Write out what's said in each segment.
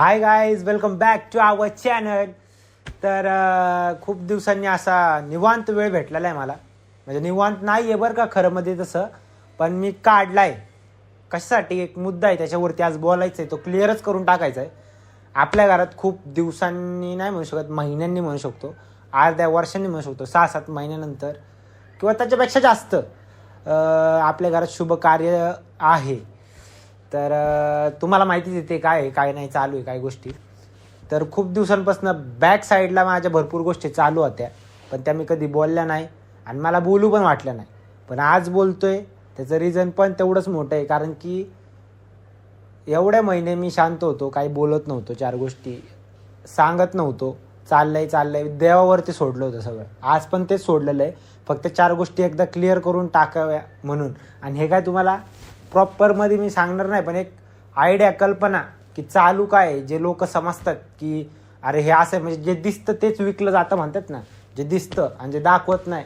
Hi guys welcome back to our channel तर खूप दिवसांनी असा निवांत वेळ भेटलेला आहे मला. म्हणजे निवांत नाही आहे बरं का खरं मध्ये तसं पण मी काढला आहे कशासाठी? एक मुद्दा आहे त्याच्यावरती आज बोलायचं आहे तो क्लिअरच करून टाकायचा आहे आपल्या घरात खूप दिवसांनी नाही म्हणू शकत महिन्यांनी म्हणू शकतो. अर्ध्या वर्षांनी म्हणू शकतो सहा सात महिन्यानंतर. किंवा त्याच्यापेक्षा जास्त आपल्या घरात शुभ कार्य आहे. तर तुम्हाला माहितीच येते काय आहे काय नाही चालू आहे काय गोष्टी. तर खूप दिवसांपासून बॅक साईडला माझ्या भरपूर गोष्टी चालू होत्या. पण त्या मी कधी बोलल्या नाही आणि मला बोलू पण वाटलं नाही. पण आज बोलतोय त्याचं रिझन पण तेवढंच मोठं आहे. कारण की एवढ्या महिने मी शांत होतो काही बोलत नव्हतो चार गोष्टी सांगत नव्हतो. चाललंय चाललंय देवावरती सोडलं होतं सगळं. आज पण तेच सोडलेलं आहे. फक्त चार गोष्टी एकदा क्लिअर करून टाकाव्या म्हणून. आणि हे काय तुम्हाला प्रॉपरमध्ये मी सांगणार नाही पण एक आयडिया कल्पना की चालू काय आहे, जे लोक समजतात की अरे हे असं आहे, म्हणजे जे दिसतं तेच विकलं जातं म्हणतात ना. जे दिसतं आणि जे दाखवत नाही.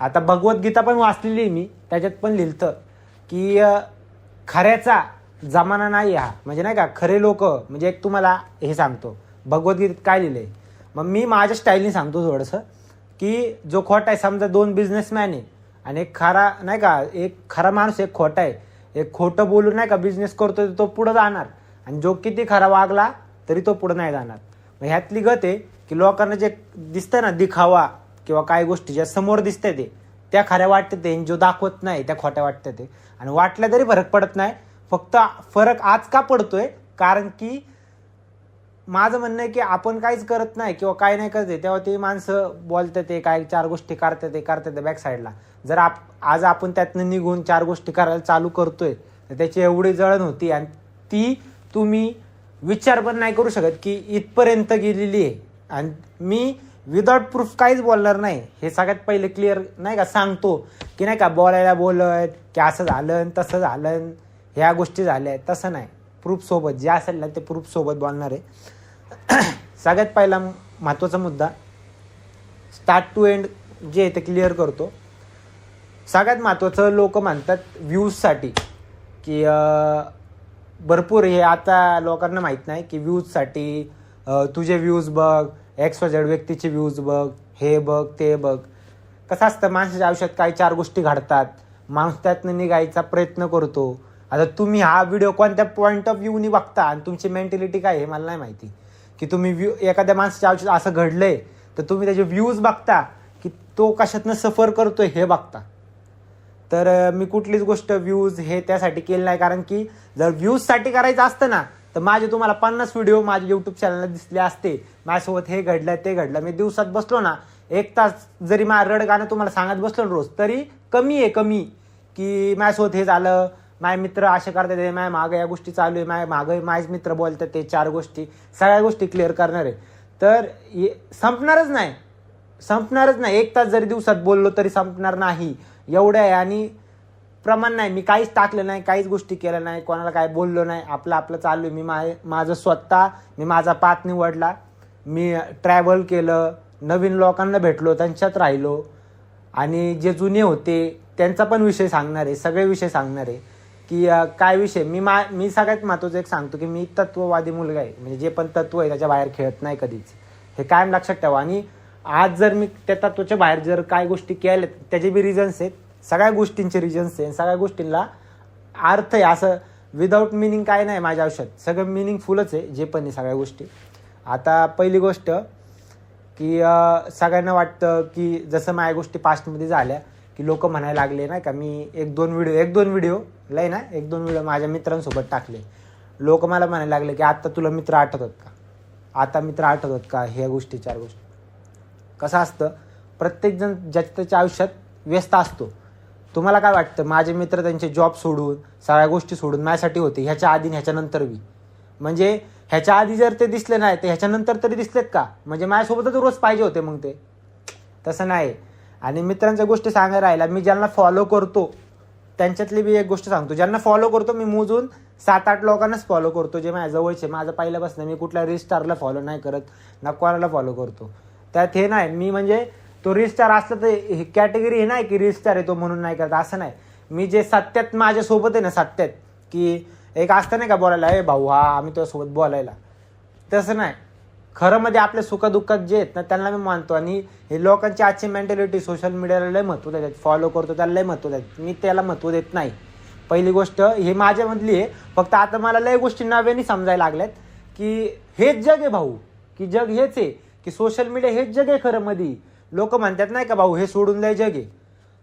आता भगवद्गीता पण वाचलेली आहे मी त्याच्यात पण लिहिलं की खऱ्याचा जमाना नाही हा. म्हणजे नाही का खरे लोक म्हणजे एक तुम्हाला हे सांगतो. भगवद्गीतेत काय लिहिलं आहे मग मी माझ्या स्टाईलने सांगतो थोडंसं की जो खोटा आहे समजा दोन बिझनेसमॅन आहे आणि एक खरा नाही का एक खरा माणूस एक खोटा आहे. एक खोटं बोलून नाही का बिझनेस करतो तो पुढं जाणार. आणि जो किती खरा वागला तरी तो पुढं नाही जाणार. मग ह्यातली गत आहे की लोकांना जे दिसतं ना दिखावा किंवा काय गोष्टी ज्या समोर दिसतंय ते त्या खऱ्या वाटते ते जो दाखवत नाही त्या खोट्या वाटते ते. आणि वाटल्या तरी फरक पडत नाही. फक्त फरक आज का पडतोय? कारण की माझं म्हणणं आहे की आपण काहीच करत नाही किंवा काय नाही करते तेव्हा ते माणसं बोलतात ते काय चार गोष्टी करतात ते करतात बॅक साईडला जर आप आज आपण त्यातनं निघून चार गोष्टी करायला चालू करतोय तर त्याची एवढी जळण होती आणि ती तुम्ही विचार पण नाही करू शकत की इथपर्यंत गेलेली आहे. आणि मी विदाउट प्रूफ काहीच बोलणार नाही. हे सगळ्यात पहिले क्लिअर नाही का सांगतो की नाही का बोलायला बोलत की असं झालं आणि तसं झालं ह्या गोष्टी झाल्या. तसं नाही. प्रूफसोबत जे असेल ना ते प्रूफसोबत बोलणार आहे. सगळ्यात पहिला महत्त्वाचा मुद्दा स्टार्ट टू एंड जे आहे ते क्लिअर करतो. सगळ्यात महत्त्वाचं लोक मानतात व्ह्यूजसाठी. की भरपूर हे आता लोकांना माहीत नाही की व्ह्यूजसाठी तुझे व्ह्यूज बघ एक्स झेड व्यक्तीचे व्ह्यूज बघ हे बघ ते बघ. कसं असतं माणसाच्या आयुष्यात काही चार गोष्टी घडतात. माणूस त्यातनं निघायचा प्रयत्न करतो. आता तुम्ही हा व्हिडिओ कोणत्या पॉईंट ऑफ व्ह्यूनी बघता आणि तुमची मेंटॅलिटी काय आहे मला नाही माहिती. की तुम्ही व्यू एखाद्या माणसाच्या आयुष्यात असं घडलंय तर तुम्ही त्याचे व्ह्यूज बघता की तो कशातनं सफर करतोय हे बघता. तर मी कुठलीच गोष्ट व्ह्यूज हे त्यासाठी केली नाही. कारण की जर व्ह्यूजसाठी करायचं असतं ना तर माझे तुम्हाला पन्नास व्हिडिओ माझ्या युट्यूब चॅनलला दिसले असते. माझ्यासोबत हे घडलं ते घडलं मी दिवसात बसलो ना एक तास जरी माझं रड गाणं तुम्हाला सांगत बसलो रोज तरी कमी आहे कमी. की माझ्यासोबत हे झालं माझे मित्र असे करतात हे माझ्या मागं या गोष्टी चालू आहे माझ्या मागं माझे मित्र बोलतात ते चार गोष्टी सगळ्या गोष्टी क्लिअर करणार आहे. तर संपणारच नाही. संपणारच नाही. एक तास जरी दिवसात बोललो तरी संपणार नाही. एवढं आहे आणि प्रमाण नाही. मी काहीच टाकलं नाही काहीच गोष्टी केल्या नाही कोणाला काय बोललो नाही. आपलं आपलं चालू आहे. मी मा माझं स्वतः मी माझा पाथ निवडला. मी ट्रॅव्हल केलं नवीन लोकांना भेटलो त्यांच्यात राहिलो. आणि जे जुने होते त्यांचा पण विषय सांगणार आहे सगळे विषय सांगणार आहे. की काय विषय? मी मा मी सगळ्यात महत्त्वाचं एक सांगतो की मी तत्ववादी मुलगा आहे. म्हणजे जे पण तत्व आहे त्याच्या बाहेर खेळत नाही कधीच. हे कायम लक्षात ठेवा. आणि आज जर मी त्या तत्वाच्या बाहेर जर काय गोष्टी केल्या त्याचे बी रिझन्स आहेत. सगळ्या गोष्टींचे रिझन्स आहेत. सगळ्या गोष्टींना अर्थ आहे. असं विदाऊट मिनिंग काय नाही माझ्या आयुष्यात. सगळं मिनिंगफुलच आहे जे पण आहे सगळ्या गोष्टी. आता पहिली गोष्ट की सगळ्यांना वाटतं की जसं माझ्या गोष्टी पास्टमध्ये झाल्या की लोक म्हणायला लागले नाही का मी एक दोन व्हिडिओ एक दोन व्हिडिओ लय ना एक दोन व्हिडिओ माझ्या मित्रांसोबत टाकले. लोक मला म्हणायला लागले की आत्ता तुला मित्र आठवतात का? आता मित्र आठवतात का? ह्या गोष्टी चार गोष्टी. कसं असतं प्रत्येकजण ज्याच्या त्याच्या आयुष्यात व्यस्त असतो. तुम्हाला काय वाटतं माझे मित्र त्यांचे जॉब सोडून सगळ्या गोष्टी सोडून माझ्यासाठी होते ह्याच्या आधी ह्याच्यानंतर बी? म्हणजे ह्याच्या आधी जर ते दिसले नाही तर ह्याच्यानंतर तरी दिसलेत का? म्हणजे माझ्यासोबतच रोज पाहिजे होते मग ते. तसं नाही. आणि मित्रांच्या गोष्टी सांगायला राहिला मी ज्यांना फॉलो करतो त्यांच्यातली बी एक गोष्ट सांगतो. ज्यांना फॉलो करतो मी मोजून सात आठ लोकांनाच फॉलो करतो जे माझ्या जवळचे. माझं पहिल्यापासून मी कुठल्या रिस्टारला फॉलो नाही करत ना कोणाला फॉलो करतो. त्यात हे नाही मी म्हणजे तो रिस्टार असला तर कॅटेगरी हे नाही की रिस्टार आहे तो म्हणून नाही करत असं नाही. मी जे सत्यात माझ्यासोबत आहे ना सत्यात की एक असतं नाही का बोलायला ए भाऊ हा आम्ही तुझ्यासोबत बोलायला. तसं नाही. खरं मध्ये आपल्या सुखदुःखात जे आहेत ना त्यांना मी मानतो. आणि हे लोकांची आजची मेंटॅलिटी सोशल मीडियाला लय महत्त्व देतात. फॉलो करतो त्याला लय महत्त्व देतात. मी त्याला महत्त्व देत नाही. पहिली गोष्ट हे माझ्यामधली आहे. फक्त आता मला लय गोष्टी नव्याने समजायला लागल्यात की हेच जग आहे भाऊ की जग हेच आहे. की सोशल मीडिया हेच जग आहे खरं मध्ये लोक म्हणतात नाही का भाऊ हे सोडून द्याय जग आहे.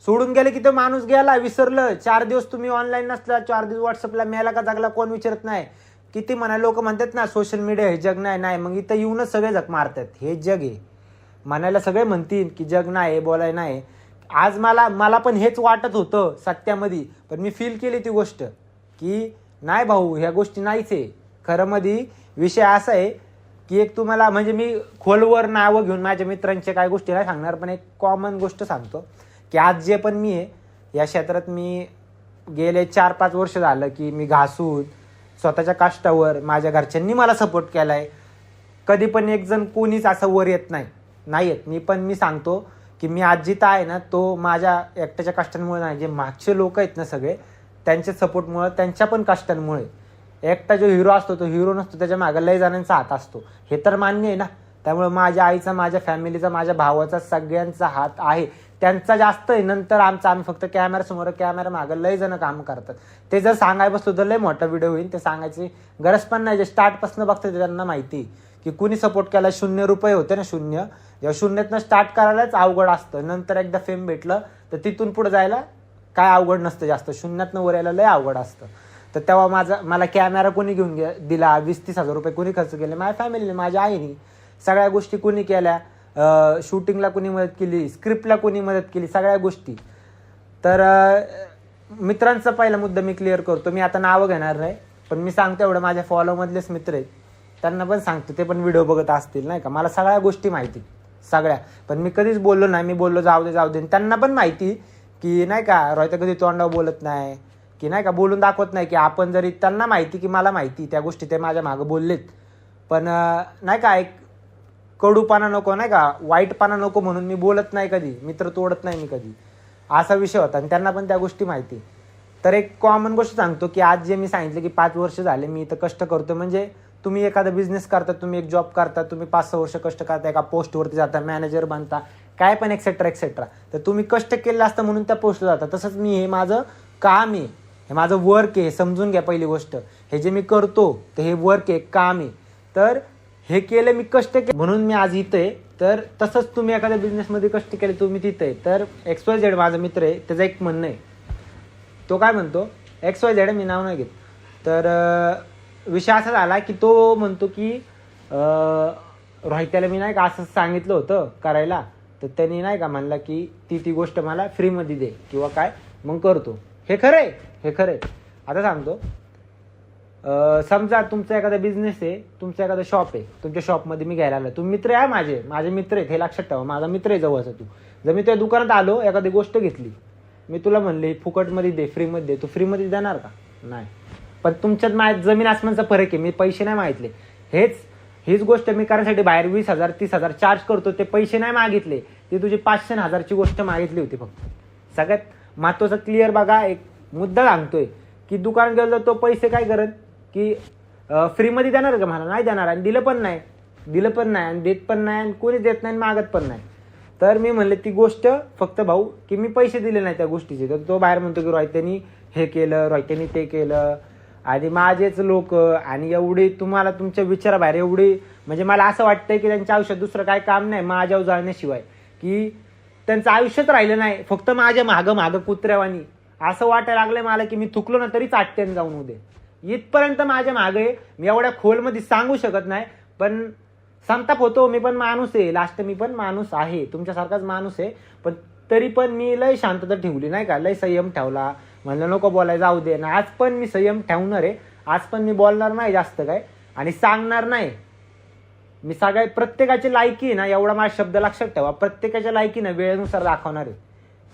सोडून गेले की तो माणूस गेला विसरलं. चार दिवस तुम्ही ऑनलाईन नसला चार दिवस व्हॉट्सअपला मिळाला का जागला कोण विचारत नाही. किती म्हणा लोक म्हणतात ना सोशल मीडिया हे जग नाही नाही. मग इथं येऊनच सगळे जग मारतात. हे जग आहे. म्हणायला सगळे म्हणतील की जग नाही बोलाय नाही. आज मला मला पण हेच वाटत होतं सत्यामध्ये. पण मी फील केली ती गोष्ट की नाही भाऊ ह्या गोष्टी नाहीच आहे. खरं मध्ये विषय असा आहे की एक तुम्हाला म्हणजे मी खोलवर नावं घेऊन माझ्या मित्रांच्या काय गोष्टी नाही सांगणार पण एक कॉमन गोष्ट सांगतो की आज जे पण मी आहे या क्षेत्रात मी गेले चार पाच वर्ष झालं की मी घासून स्वतःच्या काष्टावर माझ्या घरच्यांनी मला सपोर्ट केला आहे कधी पण एक जण कोणीच असं वर येत नाही. नाही येत. मी पण मी सांगतो की मी आज जिथं आहे ना तो माझ्या एकट्याच्या कष्टांमुळे नाही. जे मागचे लोक आहेत ना सगळे त्यांच्या सपोर्टमुळे त्यांच्या पण कष्टांमुळे. एकटा जो हिरो असतो तो हिरो नसतो त्याच्यामागे लय जणांचा हात असतो. हे तर मान्य आहे ना. त्यामुळे माझ्या आईचा माझ्या फॅमिलीचा माझ्या भावाचा सगळ्यांचा हात आहे. त्यांचा जास्त आहे. नंतर आमचा आम्ही फक्त कॅमेरासमोर कॅमेरा मागं लय जण काम करतात. ते जर सांगायला बसलो तर लय मोठा व्हिडिओ होईल. ते सांगायची गरज पण नाही जे स्टार्टपासून बघतात त्यांना माहिती की कुणी सपोर्ट केला शून्य रुपये होते ना शून्य. जेव्हा शून्यातनं स्टार्ट करायलाच अवघड असतं. नंतर एकदा फेम भेटलं तर तिथून पुढे जायला काय अवघड नसतं जास्त. शून्यातनं वर यायला लय अवघड असतं. तर तेव्हा माझा मला कॅमेरा कोणी घेऊन गे दिला वीस तीस हजार रुपये कोणी खर्च केले? माझ्या फॅमिलीने माझ्या आईने. सगळ्या गोष्टी कोणी केल्या? शूटिंगला कोणी मदत केली? स्क्रिप्टला कोणी मदत केली? सगळ्या गोष्टी. तर मित्रांचा पहिला मुद्दा मी क्लिअर करतो. मी आता नावं घेणार नाही पण मी सांगतो एवढं. माझ्या फॉलोमधलेच मित्र आहेत. त्यांना पण सांगतो. ते पण व्हिडिओ बघत असतील नाही का? मला सगळ्या गोष्टी माहिती सगळ्या. पण मी कधीच बोललो नाही. मी बोललो जाऊ दे जाऊ दे. आणि त्यांना पण माहिती की नाही का रोहित कधी तोंडावर बोलत नाही. की नाही का बोलून दाखवत नाही की आपण जरी त्यांना माहिती की मला माहिती त्या गोष्टी ते माझ्या मागं बोललेत. पण नाही का एक कडूपणा नको नाही का वाईटपणा नको म्हणून मी बोलत नाही कधी मित्र तोडत नाही मी कधी. असा विषय होता आणि त्यांना पण त्या गोष्टी माहिती. तर एक कॉमन गोष्ट सांगतो की आज जे मी सांगितलं की पाच वर्ष झाले मी इथं कष्ट करतो म्हणजे तुम्ही एखादा बिझनेस करता तुम्ही एक जॉब करता तुम्ही पाच सहा वर्ष कष्ट करता एका पोस्टवरती जाता मॅनेजर बनता काय पण एक्सेट्रा एक्सेट्रा तर तुम्ही कष्ट केलं असतं म्हणून त्या पोस्टला जाता. तसंच मी हे माझं काम आहे. हे माझं वर्क आहे हे समजून घ्या पहिली गोष्ट. हे जे मी करतो तर हे वर्क आहे काम आहे. तर हे केलं मी कष्ट केले. म्हणून मी आज इथं आहे. तर तसंच तुम्ही एखाद्या बिझनेसमध्ये कष्ट केले तुम्ही तिथं आहे. तर एक्स वाय झेड माझा मित्र आहे त्याचं एक म्हणणं आहे. तो काय म्हणतो? एक्स वाय झेड मी नाव नाही घेत. तर विषय असा झाला की तो म्हणतो की रोहित्याला मी नाही का असं सांगितलं होतं करायला. तर त्यांनी नाही का म्हणला की ती ती गोष्ट मला फ्रीमध्ये दे किंवा काय मग करतो. हे खरं आहे हे खरं आहे आता सांगतो. समजा तुमचा एखादा बिझनेस आहे तुमचा एखादा शॉप आहे तुमच्या शॉपमध्ये मी घ्यायला आलो तुम्ही मित्र आहे माझे माझे मित्र आहेत हे लक्षात ठेवा. माझा मित्र आहे जवळचा तू. जर मी तुझ्या दुकानात आलो एखादी गोष्ट घेतली मी तुला म्हणले फुकटमध्ये दे फ्रीमध्ये दे. तू फ्रीमध्ये देणार का? नाही. पण तुमच्यात मा जमीन आसमानचा फरक आहे मी पैसे नाही मागितले. हेच हीच गोष्ट मी करायसाठी बाहेर वीस हजार तीस हजार चार्ज करतो ते पैसे नाही मागितले. ती तुझी पाचशे हजारची गोष्ट मागितली होती फक्त. सगळ्यात महत्त्वाचं क्लिअर बघा एक मुद्दा सांगतोय. की दुकान गेलो तो पैसे काय करत? की फ्रीमध्ये देणार का मला? नाही देणार. आणि दिलं पण नाही. दिलं पण नाही. आणि देत पण नाही. आणि कोणी देत नाही आणि मागत पण नाही. तर मी म्हणले ती गोष्ट फक्त भाऊ की मी पैसे दिले नाही त्या गोष्टीचे. तर तो बाहेर म्हणतो की रोहित्यांनी हे केलं. रोहित्यांनी ते केलं. आणि माझेच लोक आणि एवढे तुम्हाला तुमच्या विचाराबाहेर एवढे म्हणजे मला असं वाटतंय की त्यांच्या आयुष्यात दुसरं काय काम नाही माझ्यावर जाळण्याशिवाय की त्यांचं आयुष्यच राहिलं नाही. फक्त माझ्या मागं मागं कुत्र्यावानी. असं वाटायला लागलंय मला की मी थुकलो ना तरी चाटतेन जाऊन उदे इथपर्यंत माझ्या मागे आहे. मी एवढ्या खोलमध्ये सांगू शकत नाही पण संताप होतो मी पण माणूस आहे. लास्ट मी पण माणूस आहे. तुमच्यासारखाच माणूस आहे. पण तरी पण मी लय शांतता ठेवली नाही का? लय संयम ठेवला. म्हणलं नको बोलाय जाऊ दे. ना आज पण मी संयम ठेवणार आहे. आज पण मी बोलणार नाही जास्त काय. आणि सांगणार नाही. मी सगळ्या प्रत्येकाची लायकी आहे ना एवढा माझा शब्द लक्षात ठेवा. प्रत्येकाच्या लायकी ना वेळेनुसार दाखवणार आहे.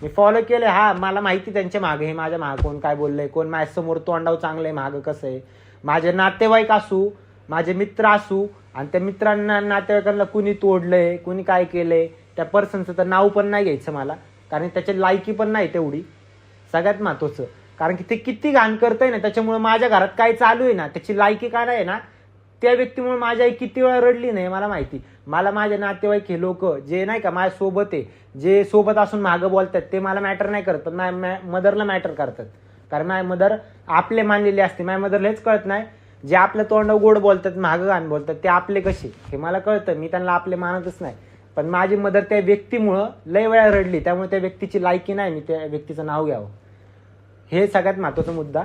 मी फॉलो केले हा मला माहिती त्यांच्या मागे. हे माझ्या मागे कोण काय बोललंय कोण माझ्यासमोर तोंडाव चांगलं आहे मागं कसं आहे. माझे नातेवाईक असू माझे मित्र असू आणि त्या मित्रांना नातेवाईकांना कुणी तोडलंय कुणी काय केलंय त्या पर्सनचं तर नाव पण नाही घ्यायचं मला. कारण त्याची लायकी पण नाही तेवढी. सगळ्यात महत्त्वाचं कारण की ते किती घाण करतंय ना त्याच्यामुळे माझ्या घरात काय चालू आहे ना त्याची लायकी काय आहे ना त्या व्यक्तीमुळे माझी आई किती वेळा रडली नाही मला माहिती. मला माझे नातेवाईक हे लोक जे नाही का माझ्या सोबत आहे जे सोबत असून मागं बोलतात ते मला मॅटर नाही करत पण माझ्या मदरला मॅटर करतात. कारण माझ्या मदर आपले मानलेले असते माझ्या मदरला हेच कळत नाही. जे आपल्या तोंड गोड बोलतात मागं घाण बोलतात ते आपले कसे हे मला कळतं मी त्यांना आपले मानतच नाही. पण माझी मदर त्या व्यक्तीमुळं लय वेळा रडली त्यामुळे त्या व्यक्तीची लायकी नाही मी त्या व्यक्तीचं नाव घ्यावं. हे सगळ्यात महत्त्वाचा मुद्दा.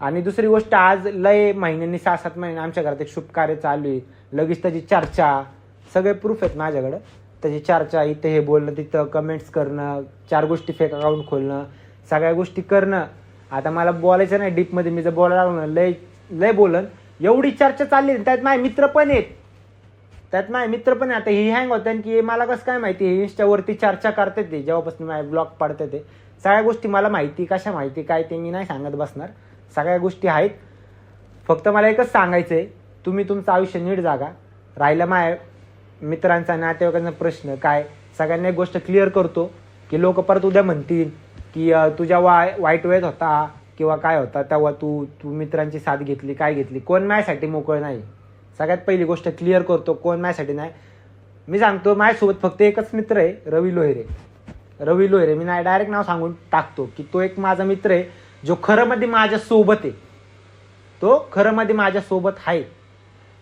आणि दुसरी गोष्ट आज लय महिन्यांनी सहा सात महिने आमच्या घरात एक शुभ कार्य चालू आहे. लगेच त्याची चर्चा सगळे प्रूफ आहेत माझ्याकडं. त्याची चर्चा इथे हे बोलणं तिथं कमेंट्स करणं चार गोष्टी फेक अकाउंट खोलणं सगळ्या गोष्टी करणं. आता मला बोलायचं नाही डीपमध्ये मी जर बोलायला लागलो ना लय लय बोलन. एवढी चर्चा चालली त्यात माझे मित्र पण आहेत. त्यात माझे मित्र पण आता ही हँग होते की मला कसं काय माहिती हे इंस्टावरती चर्चा करतात ते जेव्हापासून माझे ब्लॉग पाडतात ते. सगळ्या गोष्टी मला माहिती कशा माहिती काय ते मी नाही सांगत बसणार. सगळ्या गोष्टी आहेत. फक्त मला एकच सांगायचं आहे तुम्ही तुमचं आयुष्य नीट जागा. राहिलं माय मित्रांचा नातेवाईकांचा प्रश्न काय सगळ्यांना एक गोष्ट क्लिअर करतो की लोक परत उद्या म्हणतील की तुझ्या वाय वाईट वेळेत होता किंवा काय होता तेव्हा तू तू मित्रांची साथ घेतली काय घेतली कोण माझ्यासाठी मोकळ नाही. सगळ्यात पहिली गोष्ट क्लिअर करतो कोण माझ्यासाठी नाही. मी सांगतो माझ्यासोबत फक्त एकच मित्र आहे रवी लोहिरे. रवी लोहिरे मी नाही डायरेक्ट नाव सांगून टाकतो की तो एक माझा मित्र आहे. जो खरं मध्ये माझ्या सोबत आहे तो खरं मध्ये माझ्या सोबत आहे.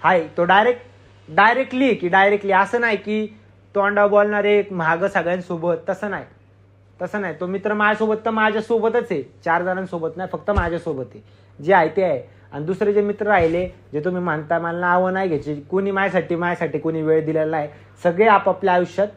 हाय तो डायरेक्ट डायरेक्टली की डायरेक्टली असं नाही की तोंडा बोलणारे महाग सगळ्यांसोबत तसं नाही. तसं नाही. तो मित्र माझ्यासोबत तर माझ्यासोबतच आहे. चार जणांसोबत नाही फक्त माझ्यासोबत आहे. जे आहे ते आहे. आणि दुसरे जे मित्र राहिले जे तुम्ही मानता मला नावं नाही घ्यायची कुणी माझ्यासाठी माझ्यासाठी कुणी वेळ दिलेला आहे सगळे आपापल्या आयुष्यात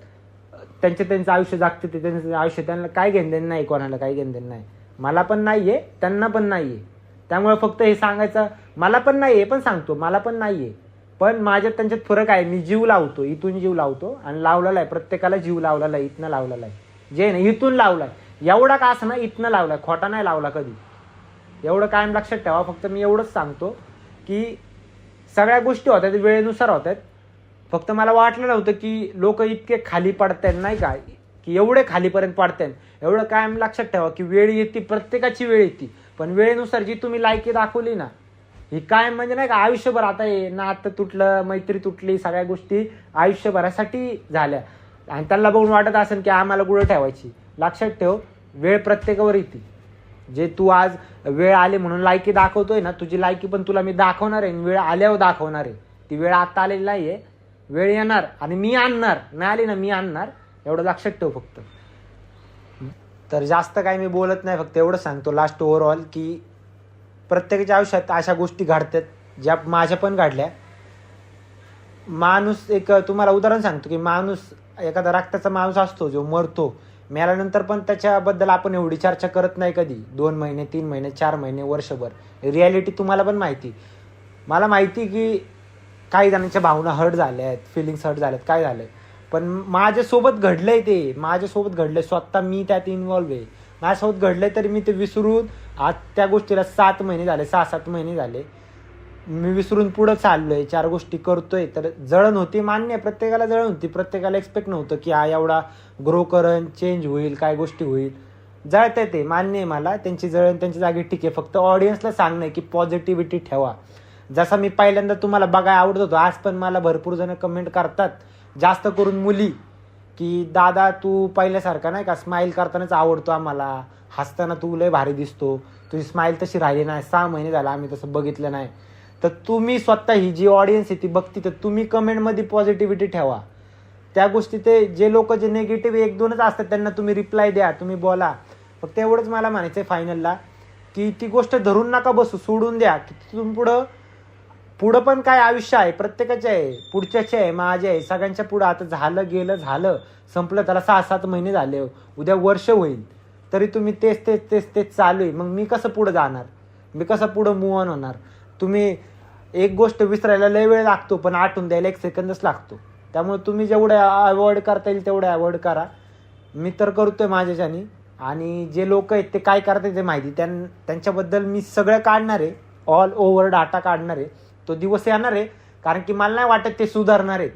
त्यांचे त्यांचं आयुष्य जागते ते त्यांचं आयुष्य त्यांना काय घेणदेण नाही कोणाला काही घेणदेण नाही. मला पण नाही आहे त्यांना पण नाही आहे त्यामुळे फक्त हे सांगायचं मला पण नाही आहे पण सांगतो मला पण नाही आहे पण माझ्यात त्यांच्यात फरक आहे मी जीव लावतो इथून जीव लावतो आणि लावलेला आहे प्रत्येकाला जीव लावलेला आहे इथनं लावलेला आहे. जे नाही इथून लावलाय. एवढा का असं ना इथनं लावलाय खोटा नाही लावला कधी. एवढं कायम लक्षात ठेवा फक्त मी एवढंच सांगतो की सगळ्या गोष्टी होत्या वेळेनुसार होत्यात. फक्त मला वाटलं नव्हतं की लोक इतके खाली पडतात नाही का? की एवढे खालीपर्यंत पडतात एवढं कायम लक्षात ठेवा की वेळ येते प्रत्येकाची वेळ येते. पण वेळेनुसार जी तुम्ही लायकी दाखवली ना ही कायम म्हणजे नाही का आयुष्यभर आता हे नातं तुटलं मैत्री तुटली सगळ्या गोष्टी आयुष्यभरासाठी झाल्या. आणि त्यांना बघून वाटत असेल की आम्हाला गुढं ठेवायची. लक्षात ठेव वेळ प्रत्येकावर येते. जे तू आज वेळ आले म्हणून लायकी दाखवतोय ना तुझी लायकी पण तुला मी दाखवणार आहे आणि वेळ आल्यावर दाखवणार आहे. ती वेळ आता आलेली नाही आहे वेळ येणार आणि मी आणणार. नाही आली ना मी आणणार. एवढं लक्षात ठेव फक्त. तर जास्त काही मी बोलत नाही फक्त एवढं सांगतो लास्ट ओव्हरऑल की प्रत्येकाच्या आयुष्यात अशा गोष्टी घडतात ज्या माझ्या पण घडल्या. माणूस एक तुम्हाला उदाहरण सांगतो की माणूस एखादा रक्ताचा माणूस असतो जो मरतो मेल्यानंतर पण त्याच्याबद्दल आपण एवढी चर्चा करत नाही कधी. दोन महिने तीन महिने चार महिने वर्षभर. रियालिटी तुम्हाला पण माहिती. मला माहिती की काही जणांच्या भावना हर्ट झाल्या आहेत फिलिंग्स हर्ट झाल्यात काय झालं आहे पण माझ्यासोबत घडलंय ते. माझ्यासोबत घडलंय. स्वतः मी त्यात इन्व्हॉल्व आहे. माझ्यासोबत घडलंय तरी मी ते विसरून आज त्या गोष्टीला सात महिने झाले. सहा सात महिने झाले. मी विसरून पुढं चाललोय. चार गोष्टी करतोय. तर जळण होती मान्य. आहे, प्रत्येकाला जळण होती. प्रत्येकाला एक्सपेक्ट नव्हतं की हा एवढा ग्रो करण चेंज होईल काय गोष्टी होईल. जळत ते. मान्य आहे मला. त्यांची जळण त्यांच्या जागी ठीक आहे. फक्त ऑडियन्सला सांगणं की पॉझिटिव्हिटी ठेवा. जसा मी पहिल्यांदा तुम्हाला बघायला आवडत होतो. आज पण मला भरपूर जण कमेंट करतात. जास्त करून मुली की दादा तू पहिल्यासारखा नाही का स्माईल करतानाच आवडतो आम्हाला. हसताना तू लय भारी दिसतो. तुझी स्माईल तशी राहिली नाही. सहा महिने झाला आम्ही तसं बघितलं नाही. तर तुम्ही स्वतः ही जी ऑडियन्स आहे ती बघती तर तुम्ही कमेंटमध्ये पॉझिटिव्हिटी ठेवा. त्या गोष्टी ते जे लोक जे निगेटिव्ह एक दोनच असतात त्यांना तुम्ही रिप्लाय द्या तुम्ही बोला. फक्त एवढंच मला म्हणायचं आहे फायनलला की ती गोष्ट धरून नका बसू सोडून द्या. की तिथून पुढं पुढं पण काय आयुष्य आहे? प्रत्येकाचे आहे. पुढच्याचे आहे माझे आहे. सगळ्यांच्या पुढं आता झालं गेलं झालं. संपलं त्याला सहा सात महिने झाले. उद्या वर्ष होईल. तरी तुम्ही तेच तेच तेच तेच चालू आहे. मग मी कसं पुढं जाणार? मी कसं पुढं मूव ऑन होणार? तुम्ही एक गोष्ट विसरायला लय वेळ लागतो पण आठवून द्यायला एक सेकंदच लागतो. त्यामुळे तुम्ही जेवढं अवॉइड करता येईल तेवढं अवॉइड करा. मी तर करतोय माझ्याच्यानी. आणि जे लोक आहेत ते काय करतात ते माहिती. त्यां त्यांच्याबद्दल मी सगळं काढणार आहे. ऑल ओव्हर डाटा काढणार आहे. तो दिवस येणार आहे. कारण की मला नाही वाटत ते सुधारणार आहे.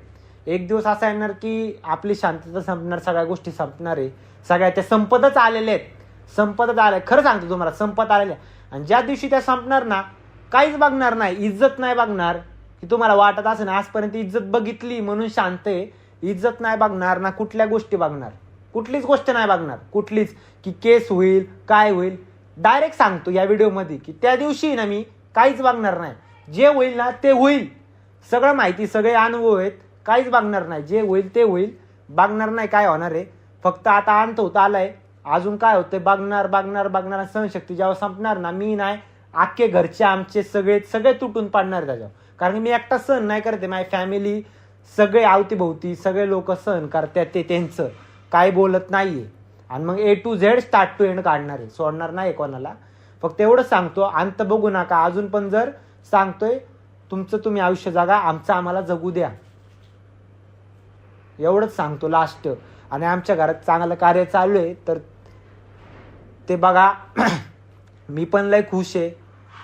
एक दिवस असा येणार की आपली शांतता संपणार सगळ्या गोष्टी संपणार आहे. सगळ्या त्या संपतच आलेल्या आहेत. संपतच आल्या. खरं सांगतो तुम्हाला संपत आलेल्या आणि ज्या दिवशी त्या संपणार ना काहीच बघणार नाही. इज्जत नाही बघणार. की तुम्हाला वाटत असेल ना आजपर्यंत इज्जत बघितली म्हणून शांत आहे. इज्जत नाही बघणार ना कुठल्या गोष्टी बघणार. कुठलीच गोष्ट नाही बघणार. कुठलीच की केस होईल काय होईल. डायरेक्ट सांगतो या व्हिडिओमध्ये की त्या दिवशी ना मी काहीच बघणार नाही. जे होईल ना ते होईल. सगळं माहिती सगळे अनुभव आहेत. काहीच बघणार नाही. जे होईल ते होईल. बघणार नाही काय होणार आहे. फक्त आता अंत होत आलाय. अजून काय होतंय? बघणार बघणार बघणार. सहनशक्ती जेव्हा संपणार ना मी नाही आख्खे घरचे आमचे सगळे सगळे तुटून पाडणार त्याच्यावर. कारण की मी एकटा सहन नाही करते माझी फॅमिली सगळे अवतीभोवती सगळे लोक सहन करतात ते त्यांचं. काय बोलत नाहीये. आणि मग A to Z start to end काढणार आहे. सोडणार नाही कोणाला. फक्त एवढं सांगतो. अंत बघू नका. अजून पण जर सांगतोय तुमचं तुम्ही आयुष्य जागा आमचं आम्हाला जगू द्या. एवढंच सांगतो लास्ट आणि आमच्या घरात चांगलं कार्य चालू आहे तर ते बघा मी पण लय खुश आहे.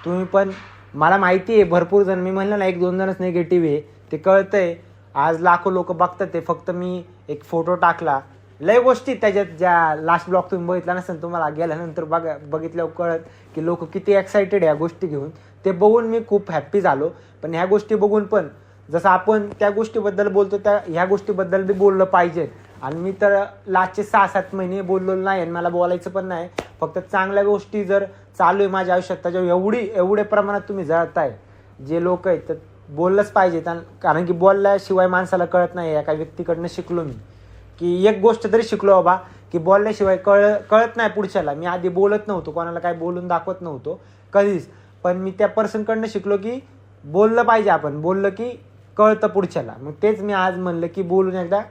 तुम्ही पण मला माहिती आहे भरपूर जण मी म्हणलं ना एक दोन जणच निगेटिव्ह आहे ते कळतंय. आज लाखो लोक बघतात ते फक्त मी एक फोटो टाकला. लय गोष्टी त्याच्यात ज्या लास्ट ब्लॉग तुम्ही बघितला नसेल तुम्हाला गेल्यानंतर बघा बघितल्यावर कळत की लोक किती एक्साइटेड या गोष्टी घेऊन. ते बघून मी खूप हॅप्पी झालो. पण ह्या गोष्टी बघून पण जसं आपण त्या गोष्टीबद्दल बोलतो त्या ह्या गोष्टीबद्दल बी बोललं पाहिजे. आणि मी तर लास्टचे सहा सात महिने बोललो नाही आणि मला बोलायचं पण नाही. फक्त चांगल्या गोष्टी जर चालू आहे माझ्या आयुष्यात त्याच्यावर एवढी एवढ्या प्रमाणात तुम्ही जळताय. जे लोक आहेत तर बोललंच पाहिजे. कारण की बोलल्याशिवाय माणसाला कळत नाही एका व्यक्तीकडनं शिकलो मी. की एक गोष्ट तरी शिकलो बाबा की बोलल्याशिवाय कळ कळत नाही पुढच्याला. मी आधी बोलत नव्हतो कोणाला काय बोलून दाखवत नव्हतो. कधीच. पण मी त्या पर्सनकडनं शिकलो की बोललं पाहिजे आपण. बोललं की कळतं पुढच्याला. मग तेच मी आज म्हणलं की बोलून एकदा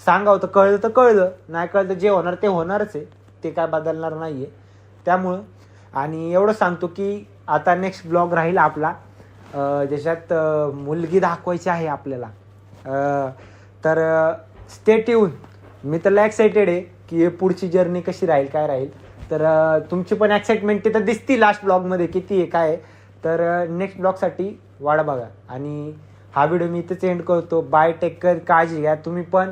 सांगावं. तर कळलं तर कळलं. नाही कळलं जे होणार ते होणारच आहे. ते काय बदलणार नाही आहे त्यामुळं आणि एवढं सांगतो की आता नेक्स्ट ब्लॉग राहील आपला. ज्याच्यात मुलगी दाखवायची आहे आपल्याला. तर स्टेट येऊन मी तर एक्सायटेड आहे की पुढची जर्नी कशी राहील काय राहील. तर तुमची पण एक्साइटमेंट तिथं दिसती लास्ट ब्लॉगमध्ये किती आहे काय आहे. तर नेक्स्ट ब्लॉगसाठी वाढा बघा. आणि हा व्हिडिओ मी इथंच एंड करतो. बाय टेक कर काळजी घ्या तुम्ही पण.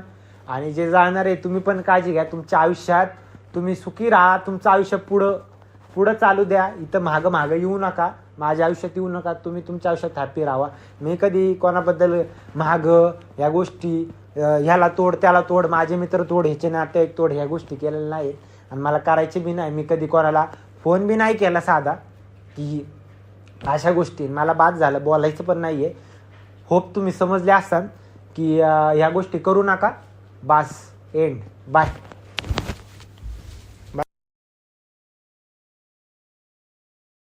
आणि जे जाणार आहे तुम्ही पण काळजी घ्या. तुमच्या आयुष्यात तुम्ही सुखी राहा. तुमचं आयुष्य पुढं पुढं चालू द्या. इथं मागं मागं येऊ नका. माझ्या आयुष्यात येऊ नका. तुम्ही तुमच्या आयुष्यात हॅपी राहा. मी कधी कोणाबद्दल मागं ह्या गोष्टी ह्याला तोड त्याला तोड माझे मित्र तोड ह्याचे नातेवाईक तोड ह्या गोष्टी केलेल्या नाहीत. आणि मला करायचे बी नाही. मी कधी कोणाला फोन बी नाही केला साधा की अशा गोष्टी. मला बाद झालं बोलायचं पण नाही आहे होप तुम्ही समजले असाल की ह्या गोष्टी करू नका. बास एंड बाय